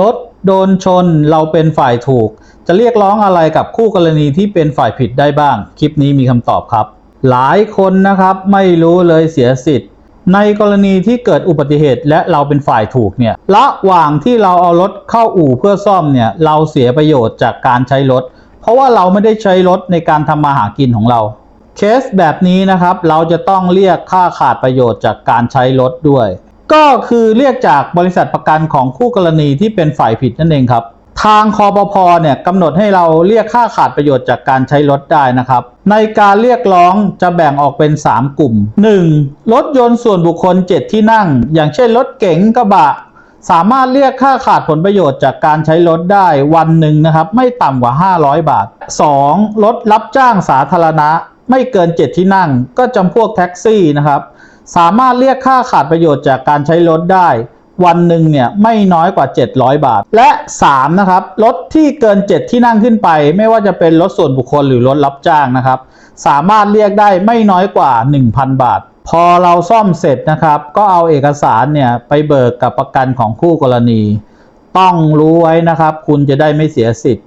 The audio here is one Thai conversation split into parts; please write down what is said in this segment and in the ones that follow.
รถโดนชนเราเป็นฝ่ายถูก จะเรียกร้องอะไรกับคู่กรณีที่เป็นฝ่ายผิดได้บ้าง คลิปนี้มีคำตอบครับ หลายคนนะครับไม่รู้เลยเสียสิทธิ์ ในกรณีที่เกิดอุบัติเหตุและเราเป็นฝ่ายถูกเนี่ยระหว่างที่เราเอารถเข้าอู่เพื่อซ่อมเนี่ยเราเสียประโยชน์จากการใช้รถ เพราะว่าเราไม่ได้ใช้รถในการทำมาหากินของเราเคสแบบนี้นะครับ เราจะต้องเรียกค่าขาดประโยชน์จากการใช้รถด้วย ก็คือเรียกจากบริษัทประกันของคู่กรณีที่เป็นฝ่ายผิดนั่นเองครับ ทางคอปพเนี่ยกำหนดให้เราเรียกค่าขาดประโยชน์จากการใช้รถได้นะครับ ในการเรียกร้องจะแบ่งออกเป็น 3 กลุ่ม 1. รถยนต์ส่วนบุคคล 7 ที่นั่ง อย่างเช่นรถเก๋งกระบะ สามารถเรียกค่าขาดผลประโยชน์จากการใช้รถได้วันหนึ่งนะครับ ไม่ต่ำกว่า 500 บาท 2. รถรับจ้างสาธารณะ ไม่เกิน 7 ที่นั่ง ก็จำพวกแท็กซี่นะครับ สามารถเรียกค่าขาดประโยชน์จากการใช้รถได้ วันหนึ่งเนี่ยไม่น้อยกว่า 700 บาท และ 3 นะครับ รถที่เกิน 7 ที่นั่งขึ้นไป ไม่ว่าจะเป็นรถส่วนบุคคลหรือรถรับจ้างนะครับ สามารถเรียกได้ไม่น้อยกว่า 1,000 บาท พอเราซ่อมเสร็จนะครับ ก็เอาเอกสารเนี่ยไปเบิกกับประกันของคู่กรณี ต้องรู้ไว้นะครับ คุณจะได้ไม่เสียสิทธิ์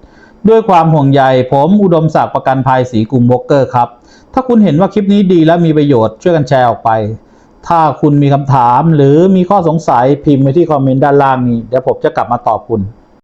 ด้วยความห่วงใยผมอุดมศักดิ์ประกันภัยสีกรุงโบกเกอร์ครับถ้าคุณเห็นว่าคลิปนี้ดีและมีประโยชน์ช่วยกันแชร์ออกไป ถ้าคุณมีคำถามหรือมีข้อสงสัยพิมพ์ไว้ที่คอมเมนต์ด้านล่างนี้ เดี๋ยวผมจะกลับมาตอบคุณ